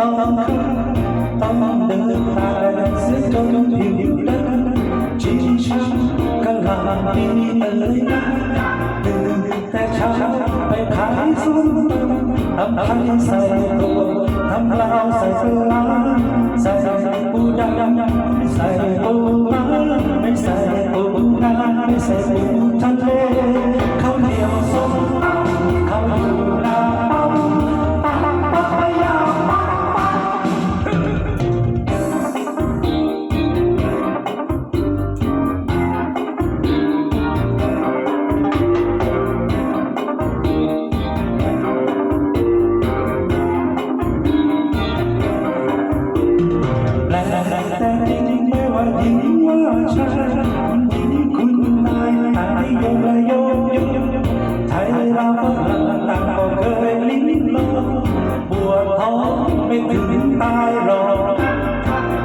ต้องเดินตายเสียจนผิวดันชีช้ำกะลาดีเอ่ยนะตื่นแต่เช้าไป ไม่ถึงตายหรอก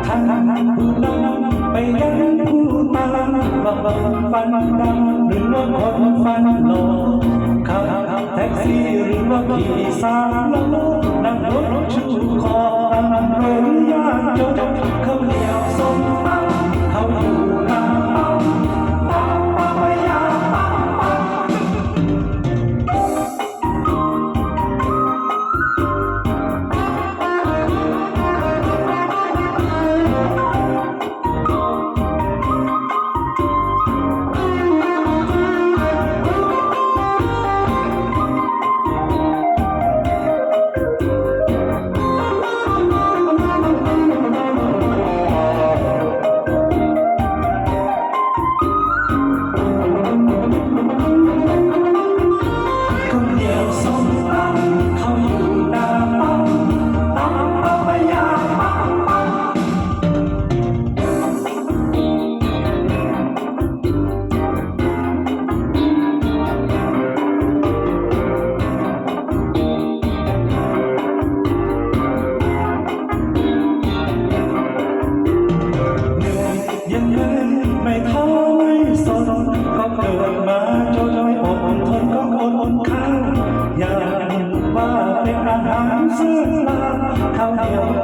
ทั้งผู้นั้นไปยังผู้ตามว่าฟันดำหรือว่าคนฟันหลอกขับแท็กซี่หรือว่าขี่สามล้อนั่งรถชูคอ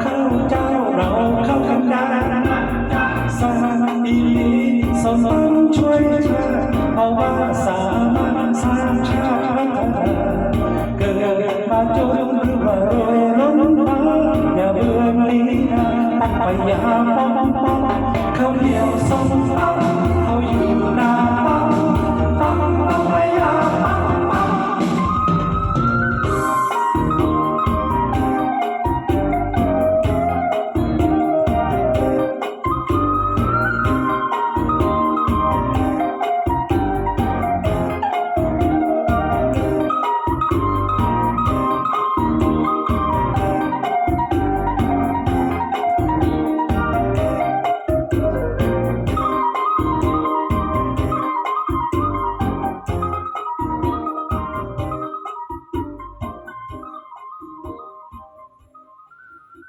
เข้าเจ้าเราเข้ากันได้สาอีสมช่วยชาเพราะว่าสามารถสร้างชาติพัฒนาเกิดมาจนหรือว่ารวยล้นฟ้าอย่าเบื่อลีลาตั้งไปยาป้องป้องข้าวเหนียวส้ม